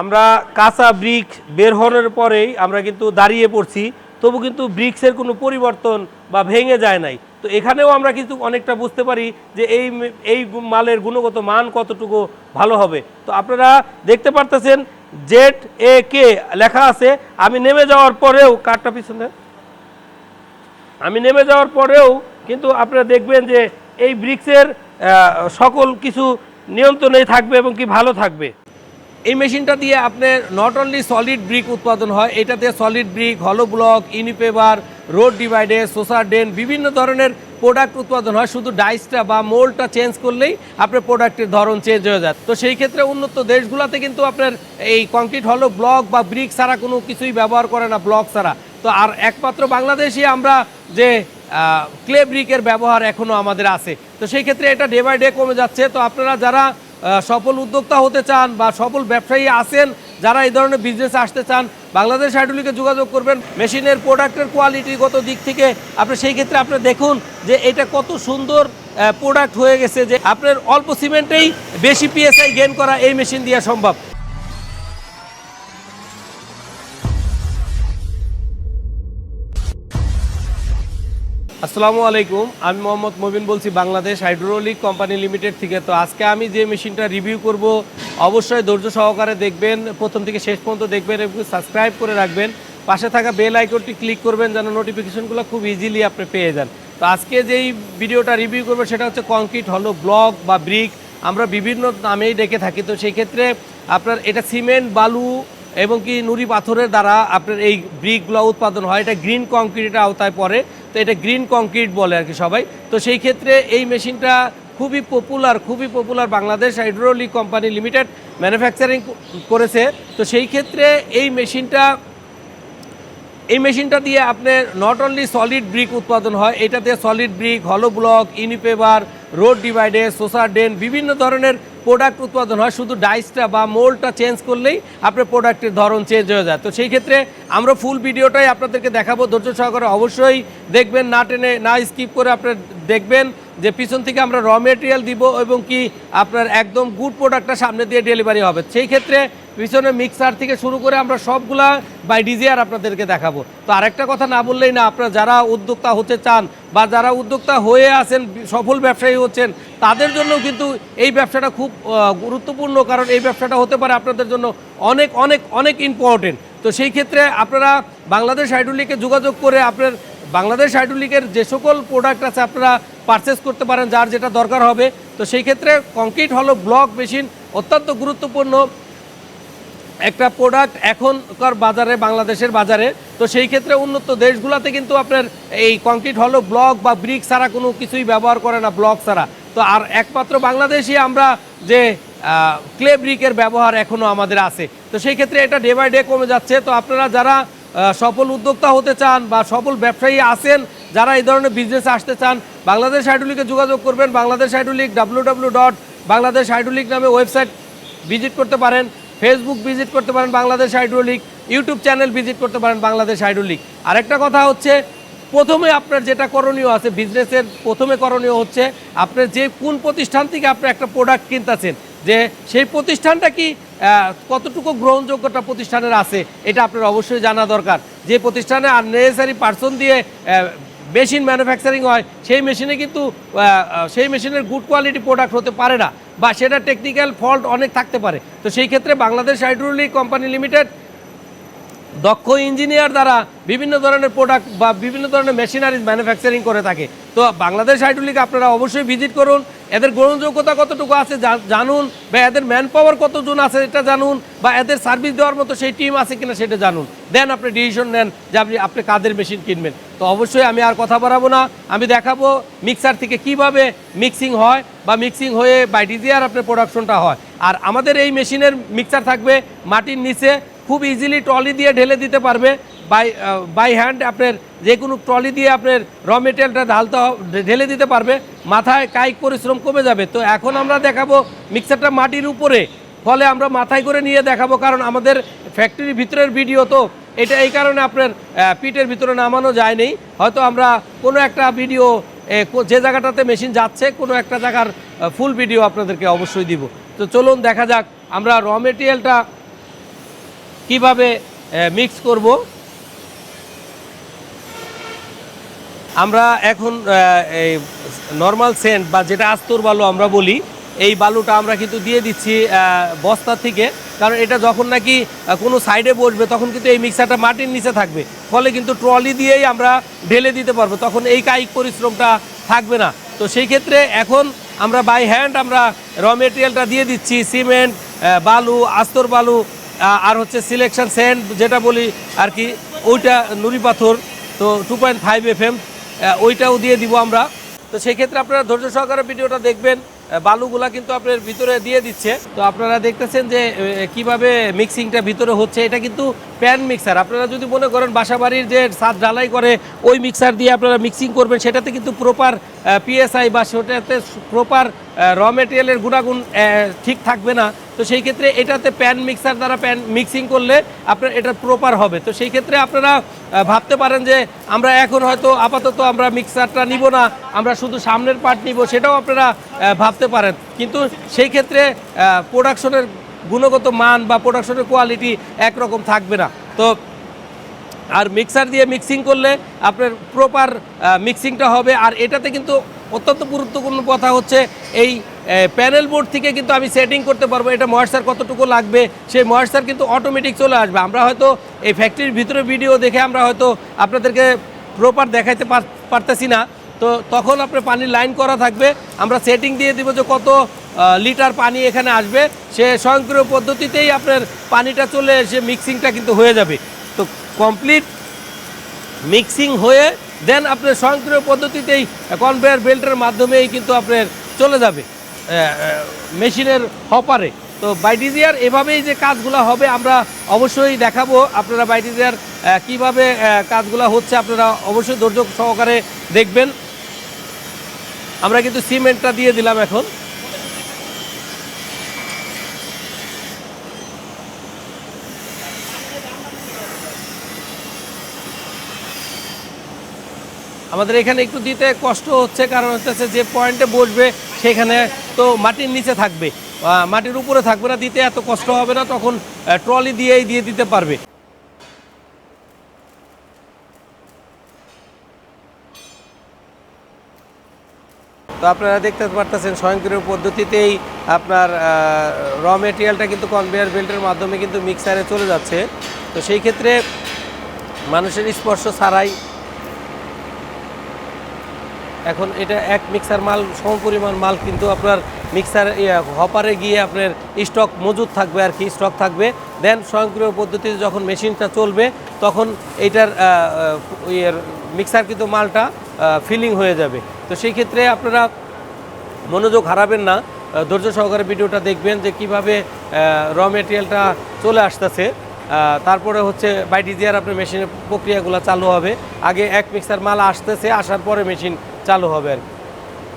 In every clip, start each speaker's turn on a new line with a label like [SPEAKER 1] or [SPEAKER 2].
[SPEAKER 1] আমরা কাঁচা ব্রিক বের হওয়ার পরেই আমরা কিন্তু দাঁড়িয়ে পড়ছি, তবু কিন্তু ব্রিক্সের কোনো পরিবর্তন বা ভেঙে যায় নাই। তো এখানেও আমরা কিন্তু অনেকটা বুঝতে পারি যে এই এই মালের গুণগত মান কতটুকু ভালো হবে। তো আপনারা দেখতে পারতেছেন জেড, এ, কে লেখা আছে, আমি নেমে যাওয়ার পরেও কারটা পিছনে আমি নেমে যাওয়ার পরেও কিন্তু আপনারা দেখবেন যে এই ব্রিক্সের সকল কিছু নিয়ন্ত্রণেই থাকবে এবং কি ভালো থাকবে। এই মেশিনটা দিয়ে আপনার নট অনলি সলিড ব্রিক উৎপাদন হয়, এটাতে সলিড ব্রিক হলো ব্লক ইউনিপেভার রোড ডিভাইডে সোসার ডেন বিভিন্ন ধরনের প্রোডাক্ট উৎপাদন হয়। শুধু ডাইসটা বা মোল্ডটা চেঞ্জ করলেই আপনার প্রোডাক্টের ধরন চেঞ্জ হয়ে যায়। তো সেই ক্ষেত্রে উন্নত দেশগুলোতে কিন্তু আপনার এই কংক্রিট হলো ব্লক বা ব্রিক ছাড়া কোনো কিছুই ব্যবহার করে না ব্লক ছাড়া। তো আর একমাত্র বাংলাদেশে আমরা যে ক্লে ব্রিকের ব্যবহার এখনও আমাদের আছে। তো সেই ক্ষেত্রে এটা ডে বাই ডে কমে যাচ্ছে। তো আপনারা যারা সফল উদ্যোক্তা হতে চান বা সফল ব্যবসায়ী আছেন, যারা এই ধরনের বিজনেস আসতে চান, বাংলাদেশ আইডলিকে যোগাযোগ করবেন। মেশিনের প্রোডাক্টের কোয়ালিটিগত দিক থেকে, আপনি সেই ক্ষেত্রে আপনি দেখুন যে এটা কত সুন্দর প্রোডাক্ট হয়ে গেছে যে আপনার অল্প সিমেন্টেই বেশি পিএসআই গেন করা এই মেশিন দেওয়া সম্ভব। আসসালামু আলাইকুম, আমি মোহাম্মদ মবিন বলছি বাংলাদেশ হাইড্রোলিক কোম্পানি লিমিটেড থেকে। তো আজকে আমি যে মেশিনটা রিভিউ করব, অবশ্যই ধৈর্য সহকারে দেখবেন, প্রথম থেকে শেষ পর্যন্ত দেখবেন এবং সাবস্ক্রাইব করে রাখবেন। পাশে থাকা বেল আইকনটি ক্লিক করবেন যেন নোটিফিকেশনগুলো খুব ইজিলি আপনি পেয়ে যান। তো আজকে যেই ভিডিওটা রিভিউ করব সেটা হচ্ছে কংক্রিট, হলো ব্লক বা ব্রিক। আমরা বিভিন্ন নামেই ডেকে থাকি, তো সেই ক্ষেত্রে আপনার এটা সিমেন্ট, বালু এবং কি নুড়ি পাথরের দ্বারা আপনার এই ব্রিকগুলো উৎপাদন হয়। এটা গ্রিন কংক্রিটের আওতায় পড়ে। তো এটা গ্রিন কংক্রিট বলে আর কি সবাই। তো সেই ক্ষেত্রে এই মেশিনটা খুবই পপুলার খুবই popular Bangladesh hydraulic company limited manufacturing করেছে। তো সেই ক্ষেত্রে এই মেশিনটা এই মেশিনটা দিয়ে আপনার নট অনলি সলিড ব্রিক উৎপাদন হয় এটাতে সলিড ব্রিক হলো ব্লক ইউনিপেভার রোড ডিভাইডে সোসার ডেন বিভিন্ন ধরনের প্রোডাক্ট উৎপাদন হয়, শুধু ডাইসটা বা মোল্ডটা চেঞ্জ করলেই আপনার প্রোডাক্টের ধরন চেঞ্জ হয়ে যায়। তো সেই ক্ষেত্রে আমরা ফুল ভিডিওটাই আপনাদেরকে দেখাবো। ধৈর্য সহকারে অবশ্যই দেখবেন, না টেনে, না স্কিপ করে আপনার দেখবেন যে পিছন থেকে আমরা র মেটেরিয়াল দিব এবং কি আপনার একদম গুড প্রোডাক্টটা সামনে দিয়ে ডেলিভারি হবে। সেই ক্ষেত্রে পিছনে মিক্সার থেকে শুরু করে আমরা সবগুলা বাই ডিজিআর আপনাদেরকে দেখাবো। তো আরেকটা কথা না বললেই না, আপনারা যারা উদ্যোক্তা হতে চান বা যারা উদ্যোক্তা হয়ে আছেন, সফল ব্যবসায়ী হচ্ছেন, তাদের জন্য কিন্তু এই ব্যবসাটা খুব গুরুত্বপূর্ণ, কারণ এই ব্যবসাটা হতে পারে আপনাদের জন্য অনেক অনেক অনেক ইম্পর্টেন্ট তো সেই ক্ষেত্রে আপনারা বাংলাদেশ হাইড্রোলিকে যোগাযোগ করে আপনার বাংলাদেশ হাইড্রোলিকের যে সকল প্রোডাক্ট আছে আপনারা পারচেস করতে পারেন, যার যেটা দরকার হবে। তো সেই ক্ষেত্রে কংক্রিট হলো ব্লক মেশিন অত্যন্ত গুরুত্বপূর্ণ। একটা প্রোডাক্ট এখনকার বাজারে, বাংলাদেশের বাজারে, তো সেই ক্ষেত্রে উন্নত দেশগুলোতে কিন্তু আপনার এই কংক্রিট হলো ব্লক বা ব্রিক ছাড়া কোনো কিছুই ব্যবহার করে না ব্লক ছাড়া। তো আর একমাত্র বাংলাদেশে আমরা যে ক্লে ব্রিকের ব্যবহার এখনও আমাদের আছে। তো সেই ক্ষেত্রে এটা ডে বাই ডে কমে যাচ্ছে। তো আপনারা যারা সফল উদ্যোক্তা হতে চান বা সফল ব্যবসায়ী আছেন, যারা এই ধরনের বিজনেসে আসতে চান, বাংলাদেশ হাইড্রোলিকে যোগাযোগ করবেন। Bangladesh hydraulic W W dot Bangladesh hydraulic নামে ওয়েবসাইট ভিজিট করতে পারেন। ফেসবুক ভিজিট করতে পারেন Bangladesh hydraulic YouTube channel visit করতে পারেন বাংলাদেশ হাইড্রোলিক আরেকটা কথা হচ্ছে, প্রথমে আপনার যেটা করণীয় আছে বিজনেসের প্রথমে করণীয় হচ্ছে আপনার যে কোন প্রতিষ্ঠান থেকে আপনি একটা প্রোডাক্ট কিনতেছেন, যে সেই প্রতিষ্ঠানটা কি কতটুকু গ্রহণযোগ্যতা প্রতিষ্ঠানের আছে, এটা আপনার অবশ্যই জানা দরকার। যে প্রতিষ্ঠানে আননেসারি পার্সন দিয়ে মেশিন ম্যানুফ্যাকচারিং হয়, সেই মেশিনে কিন্তু সেই মেশিনের গুড কোয়ালিটি প্রোডাক্ট হতে পারে না বা সেটা টেকনিক্যাল ফল্ট অনেক থাকতে পারে। তো সেই ক্ষেত্রে বাংলাদেশ হাইড্রোলিক কোম্পানি লিমিটেড দক্ষ ইঞ্জিনিয়ার দ্বারা বিভিন্ন ধরনের প্রোডাক্ট বা বিভিন্ন ধরনের মেশিনারিজ ম্যানুফ্যাকচারিং করে থাকে। তো বাংলাদেশ হাইড্রোলিক আপনারা অবশ্যই ভিজিট করুন। এদের গ্রহণযোগ্যতা কতটুকু আছে জানুন বা এদের ম্যান পাওয়ার কতজন আছে এটা জানুন বা এদের সার্ভিস দেওয়ার মতো সেই টিম আছে কিনা সেটা জানুন। দেন আপনি ডিসিশন নেন যে আপনি আপনি কাদের মেশিন কিনবেন। তো অবশ্যই আমি আর কথা বাড়াবো না। আমি দেখাবো মিক্সার থেকে কীভাবে মিক্সিং হয় বা মিক্সিং হয়ে বাই ডিজিআর আপনার প্রোডাকশনটা হয়। আর আমাদের এই মেশিনের মিক্সার থাকবে মাটির নিচে। খুব ইজিলি ট্রলি দিয়ে ঢেলে দিতে পারবে। বাই বাই হ্যান্ড আপনার যে কোনো ট্রলি দিয়ে আপনার র মেটেরিয়ালটা ঢালতে ঢেলে দিতে পারবে। মাথায় কায়িক পরিশ্রম কমে যাবে। তো এখন আমরা দেখাবো মিক্সারটা মাটির উপরে। ফলে আমরা মাথায় করে নিয়ে দেখাবো, কারণ আমাদের ফ্যাক্টরির ভিতরের ভিডিও তো এটা এই কারণে আপনার পিঠের ভিতরে নামানো যায়নি। হয়তো আমরা কোনো একটা ভিডিও যে জায়গাটাতে মেশিন যাচ্ছে, কোনো একটা জায়গার ফুল ভিডিও আপনাদেরকে অবশ্যই দিব। তো চলুন দেখা যাক আমরা র মেটেরিয়ালটা কীভাবে মিক্স করব। আমরা এখন এই নর্মাল সেন্ট বা যেটা আস্তর বালু আমরা বলি, এই বালুটা আমরা কিন্তু দিয়ে দিচ্ছি বস্তা থেকে। কারণ এটা যখন নাকি কোনো সাইডে বসবে, তখন কিন্তু এই মিক্সারটা মাটির নিচে থাকবে। ফলে কিন্তু ট্রলি দিয়েই আমরা ঢেলে দিতে পারব। তখন এই কায়িক পরিশ্রমটা থাকবে না। তো সেই ক্ষেত্রে এখন আমরা বাই হ্যান্ড আমরা র মেটেরিয়ালটা দিয়ে দিচ্ছি সিমেন্ট বালু, আস্তর বালু আর হচ্ছে সিলেকশন সেন্ট যেটা বলি আর কি, ওইটা নুড়ি পাথর, তো two point five F M ওইটাও দিয়ে দিব আমরা। তো সেই ক্ষেত্রে আপনারা ধৈর্য সহকারে ভিডিওটা দেখবেন। বালুগুলা কিন্তু আপনার ভিতরে দিয়ে দিচ্ছে। তো আপনারা দেখতেছেন যে কীভাবে মিক্সিংটা ভিতরে হচ্ছে, এটা কিন্তু প্যান মিক্সার আপনারা যদি মনে করেন বাসাবাড়ির যে ছাদ ঢালাই করে, ওই মিক্সার দিয়ে আপনারা মিক্সিং করবেন, সেটাতে কিন্তু প্রপার পিএসআই বা সেটাতে প্রপার র মেটেরিয়ালের গুণাগুণ ঠিক থাকবে না। তো সেই ক্ষেত্রে এটাতে প্যান মিক্সার দ্বারা প্যান মিক্সিং করলে আপনার এটা প্রপার হবে। তো সেই ক্ষেত্রে আপনারা ভাবতে পারেন যে আমরা এখন হয়তো আপাতত আমরা মিক্সারটা নিব না, আমরা শুধু সামনের পার্ট নিব সেটাও আপনারা ভাবতে পারেন। কিন্তু সেই ক্ষেত্রে প্রোডাকশনের গুণগত মান বা প্রোডাকশনের কোয়ালিটি একরকম থাকবে না। তো আর মিক্সার দিয়ে মিক্সিং করলে আপনার প্রপার মিক্সিংটা হবে। আর এটাতে কিন্তু অত্যন্ত গুরুত্বপূর্ণ কথা হচ্ছে এই প্যানেল বোর্ড থেকে কিন্তু আমি সেটিং করতে পারব, এটা ময়েশ্চার কতটুকু লাগবে, সেই ময়েশ্চার কিন্তু অটোমেটিক চলে আসবে। আমরা হয়তো এই ফ্যাক্টরির ভিতরে ভিডিও দেখে আমরা হয়তো আপনাদেরকে প্রপার দেখাইতে পার- পারতেছি না। তো তখন আপনার পানির লাইন করা থাকবে। আমরা সেটিং দিয়ে দিব যে কত লিটার পানি এখানে আসবে। সে স্বয়ংক্রিয় পদ্ধতিতেই আপনার পানিটা চলে এসে মিক্সিংটা কিন্তু হয়ে যাবে। তো কমপ্লিট মিক্সিং হয়ে দেন আপনার স্বয়ংক্রিয় পদ্ধতিতেই কনভেয়ার বেল্টের মাধ্যমেই কিন্তু আপনার চলে যাবে। মেশিনের হপারে। তো বাইডিজিয়ার এভাবেই যে কাজগুলো হবে, আমরা অবশ্যই দেখাবো আপনারা বাইডিজিয়ার কীভাবে কাজগুলো হচ্ছে, আপনারা অবশ্যই ধৈর্য সহকারে দেখবেন। আমরা কিন্তু সিমেন্টটা দিয়ে দিলাম এখন। আমাদের এখানে একটু দিতে কষ্ট হচ্ছে, কারণ হচ্ছে যে পয়েন্টে বসবে সেখানে তো মাটির নিচে থাকবে। মাটির উপরে থাকবে না, দিতে এত কষ্ট হবে না, তখন ট্রলি দিয়েই দিয়ে দিতে পারবে। তো আপনারা দেখতে পারতেছেন স্বয়ংক্রিয় পদ্ধতিতেই আপনার র মেটেরিয়ালটা কিন্তু কনভেয়ার বেল্টের মাধ্যমে কিন্তু মিক্সারে চলে যাচ্ছে। তো সেই ক্ষেত্রে মানুষের স্পর্শ ছাড়াই এখন এটা এক মিক্সার মাল সমপরিমাণ মাল কিন্তু আপনার মিক্সার হপারে গিয়ে আপনার স্টক মজুদ থাকবে আর কি স্টক থাকবে। দেন স্বয়ংক্রিয় পদ্ধতিতে যখন মেশিনটা চলবে তখন আহ, ইয়ের মিক্সার কিন্তু মালটা ফিলিং হয়ে যাবে। তো সেই ক্ষেত্রে আপনারা মনোযোগ হারাবেন না। ধৈর্য সহকারে ভিডিওটা দেখবেন যে কীভাবে র মেটেরিয়ালটা চলে আসতেছে। তারপরে হচ্ছে বাইডিজিয়ার আপনার মেশিনের প্রক্রিয়াগুলো চালু হবে। আগে এক মিক্সার মাল আসতেছে আসার পরে মেশিন চালু হবে আর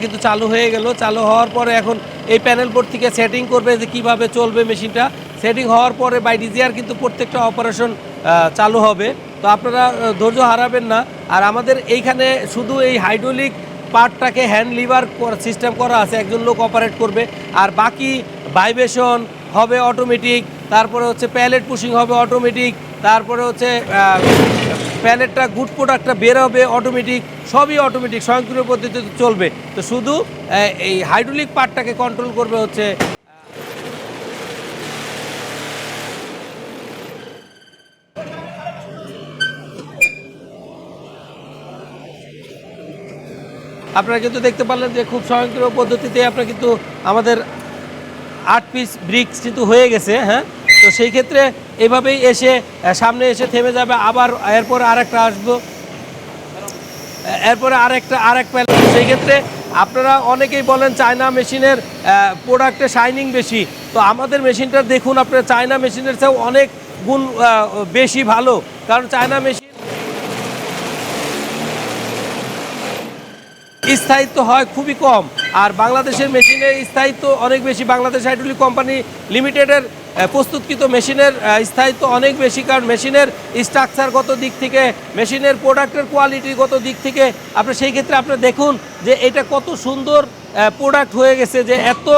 [SPEAKER 1] কিন্তু চালু হয়ে গেল, চালু হওয়ার পরে এখন এই প্যানেল বোর্ড থেকে সেটিং করবে যে কীভাবে চলবে মেশিনটা। সেটিং হওয়ার পরে বাইডিজিয়ার কিন্তু প্রত্যেকটা অপারেশন চালু হবে। তো আপনারা ধৈর্য হারাবেন না। আর আমাদের এইখানে শুধু এই হাইড্রোলিক পার্টটাকে হ্যান্ড লিভার সিস্টেম করা আছে, একজন লোক অপারেট করবে। আর বাকি ভাইব্রেশন হবে অটোমেটিক তারপরে হচ্ছে প্যালেট পুশিং হবে অটোমেটিক তারপরে হচ্ছে প্যালেটটা গুড প্রোডাক্টটা বের হবে অটোমেটিক সবই অটোমেটিক স্বয়ংক্রিয় পদ্ধতিতে চলবে। তো শুধু এই হাইড্রোলিক পার্টটাকে কন্ট্রোল করবে হচ্ছে আপনারা কিন্তু দেখতে পারলেন যে খুব স্বয়ংক্রিয় পদ্ধতিতে আপনার কিন্তু আমাদের আট পিস ব্রিক্স কিন্তু হয়ে গেছে হ্যাঁ? তো সেই ক্ষেত্রে এভাবেই এসে সামনে এসে থেমে যাবে। আবার এরপর আরেকটা আসব। এরপরে আরেকটা, আরেক প্যালেট সেই ক্ষেত্রে আপনারা অনেকেই বলেন চায়না মেশিনের প্রোডাক্টে শাইনিং বেশি। তো আমাদের মেশিনটা দেখুন আপনার চায়না মেশিনের চেয়েও অনেক গুণ বেশি ভালো। কারণ চায়না মেশিন স্থায়িত্ব হয় খুবই কম। আর বাংলাদেশের মেশিনের স্থায়িত্ব অনেক বেশি। বাংলাদেশ হাইড্রোলিক কোম্পানি লিমিটেডের প্রস্তুতকৃত মেশিনের স্থায়িত্ব অনেক বেশি, কারণ মেশিনের স্ট্রাকচারগত দিক থেকে, মেশিনের প্রোডাক্টের কোয়ালিটিগত দিক থেকে, আপনি সেই ক্ষেত্রে আপনি দেখুন যে এটা কত সুন্দর প্রোডাক্ট হয়ে গেছে যে এত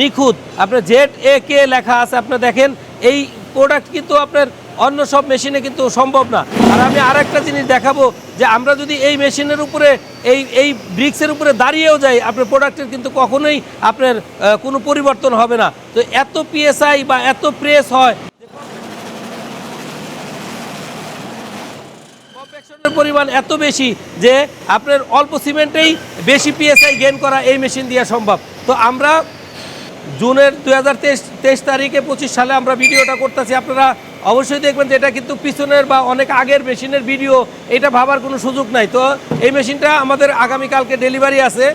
[SPEAKER 1] নিখুঁত। আপনার জেড এ কে লেখা আছে, আপনি দেখেন, এই প্রোডাক্ট কিন্তু আপনার অন্য সব মেশিনে কিন্তু সম্ভব না। আর আমি আরেকটা জিনিস দেখাবো যে আমরা যদি এই মেশিনের উপরে, এই এই ব্রিক্সের উপরে দাঁড়িয়েও যাই, আপনার প্রোডাক্টের কিন্তু কখনোই আপনার কোনো পরিবর্তন হবে না। তো এত পিএসআই বা এত প্রেস হয় পরিমাণ এত বেশি যে আপনার অল্প সিমেন্টেই বেশি পিএসআই গেন করা এই মেশিন দিয়ে সম্ভব। তো আমরা জুনের দু হাজার তেইশ তারিখে পঁচিশ সালে আমরা ভিডিওটা করতেছি। আপনারা অবশ্যই দেখবেন যে এটা কিন্তু পিছনের বা অনেক আগের মেশিনের ভিডিও, এটা ভাবার কোনো সুযোগ নাই। তো এই মেশিনটা আমাদের আগামীকালকে ডেলিভারি আছে।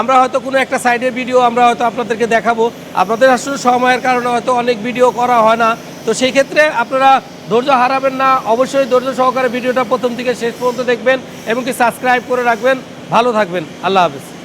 [SPEAKER 1] আমরা হয়তো কোনো একটা সাইডের ভিডিও আমরা হয়তো আপনাদেরকে দেখাবো। আপনাদের আসলে সময়ের কারণে হয়তো অনেক ভিডিও করা হয় না। তো সেই ক্ষেত্রে আপনারা ধৈর্য হারাবেন না। অবশ্যই ধৈর্য সহকারে ভিডিওটা প্রথম থেকে শেষ পর্যন্ত দেখবেন এবং কি সাবস্ক্রাইব করে রাখবেন। ভালো থাকবেন। আল্লাহ হাফিজ।